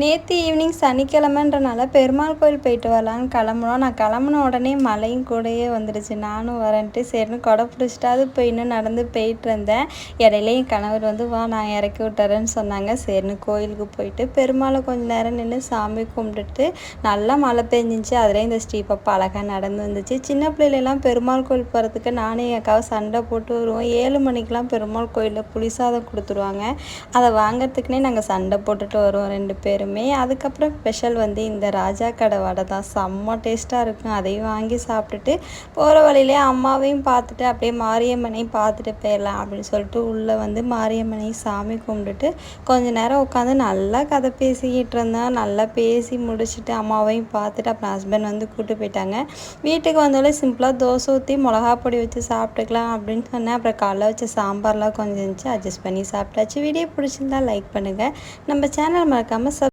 நேற்று ஈவினிங் சனிக்கிழமைன்றனால பெருமாள் கோயில் போயிட்டு வரலான்னு கிளம்புனோம். நான் கிளம்புன உடனே மழையும் கூடயே வந்துடுச்சு. நானும் வரேன்ட்டு சரின்னு கொடை பிடிச்சிட்டாது போய் இன்னும் நடந்து போயிட்டு இருந்தேன். இடையில என் கணவர் வந்து வா நான் இறக்கி விட்டுறேன்னு சொன்னாங்க. சரின்னு கோயிலுக்கு போயிட்டு பெருமாளை கொஞ்சம் நேரம் நின்று சாமி கும்பிட்டுட்டு நல்லா மழை பெஞ்சிச்சு. அதில் இந்த ஸ்ரீபப்பா அழகாக நடந்து வந்துச்சு. சின்ன பிள்ளைகளெல்லாம் பெருமாள் கோயில் போகிறதுக்கு நானே எக்காவை சண்டை போட்டு வருவோம். ஏழு மணிக்கெலாம் பெருமாள் கோயிலில் புளிசாதம் கொடுத்துருவாங்க. அதை வாங்கிறதுக்குனே நாங்கள் சண்டை போட்டுட்டு வருவோம் ரெண்டு பேரும். எல்லாருமே அதுக்கப்புறம் ஸ்பெஷல் வந்து இந்த ராஜா கடை வடை தான். செம்ம டேஸ்ட்டாக இருக்கும். அதையும் வாங்கி சாப்பிட்டுட்டு போகிற வழியிலே அம்மாவையும் பார்த்துட்டு அப்படியே மாரியம்மனையும் பார்த்துட்டு போயிடலாம் அப்படின்னு சொல்லிட்டு உள்ளே வந்து மாரியம்மனையும் சாமி கும்பிட்டுட்டு கொஞ்ச நேரம் உட்காந்து நல்லா கதை பேசிக்கிட்டு இருந்தேன். நல்லா பேசி முடிச்சுட்டு அம்மாவையும் பார்த்துட்டு அப்புறம் ஹஸ்பண்ட் வந்து கூப்பிட்டு போயிட்டாங்க. வீட்டுக்கு வந்தோடனே சிம்பிளாக தோசை ஊற்றி மிளகா பொடி வச்சு சாப்பிட்டுக்கலாம் அப்படின்னு சொன்னேன். அப்புறம் காலைல வச்ச சாம்பார்லாம் கொஞ்சம் இருந்துச்சு. அட்ஜஸ்ட் பண்ணி சாப்பிட்டாச்சு. வீடியோ பிடிச்சிருந்தா லைக் பண்ணுங்கள் நம்ம சேனல் மறக்காமல் சப்